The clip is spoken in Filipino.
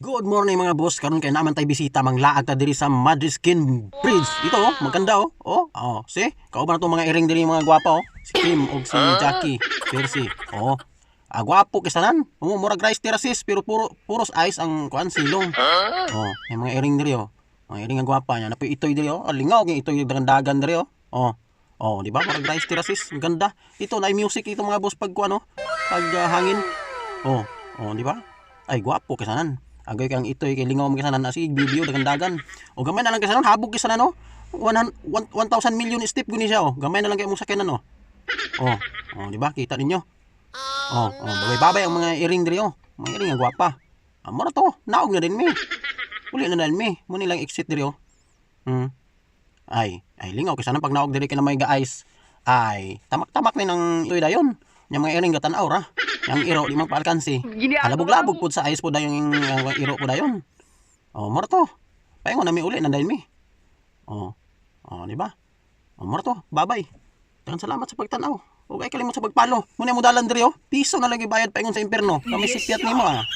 Good morning mga boss. Karon kay naman tay bisita manglaag ta diri sa Madrid Skin Bridge. Ito oh, maganda oh. Oh, oh, see? Kauban na tong mga iring diri mga gwapa oh. Si Kim ug si Jackie, Percy. Oh. Ah, gwapo kisanan. Oh, murag rice terraces pero puro puros ice ang kuan silong. Oh, yung mga iring diri oh. Mga iring ang gwapa niya. Napoy itoy diri oh. Ah, lingaw kay itoy dagan diri oh. Oh. Oh, di ba? Murag rice terraces. Ganda. Ito na music ito mga boss pag kuan oh. Pag ah, hangin. Oh, oh, di ba? Ay, gwapo kisanan. Agoy kang itoy kay lingaw mo kisanan asi video dagan-dagan. O gamay na lang kisanan habog kisanan no. 100 1,000 million step guni siya oh. Gamay na lang kay mo sakyanan oh. Oh, oh, di ba? Kita ninyo. Oh, oh, babay-babay ang mga iring diri oh. Mga iring ang gwapa. Ah, mura to. Naog na din mi. Uli na din mi. Mo nilang exit diri oh. Hmm. Ay, ay lingaw kasi pag naog diri kay na may ga-ice. Ay, tamak-tamak ni ng itoy dayon. Yang mga iring gatan ra. Yang iro di magpaalkansi. Alabog-labog pud sa ice po dayon yung uh, iro po dayon. Oh, mura to. Paingon na mi uli na dayon mi. Oh. Oh, di ba? Oh, mura to. Babay. Dagan salamat sa pagtanaw. Huwag ay kalimot sa pagpalo. Muna mo dalan diri oh. Piso na lang ibayad paingon sa impierno. Kami sikyat nimo ah.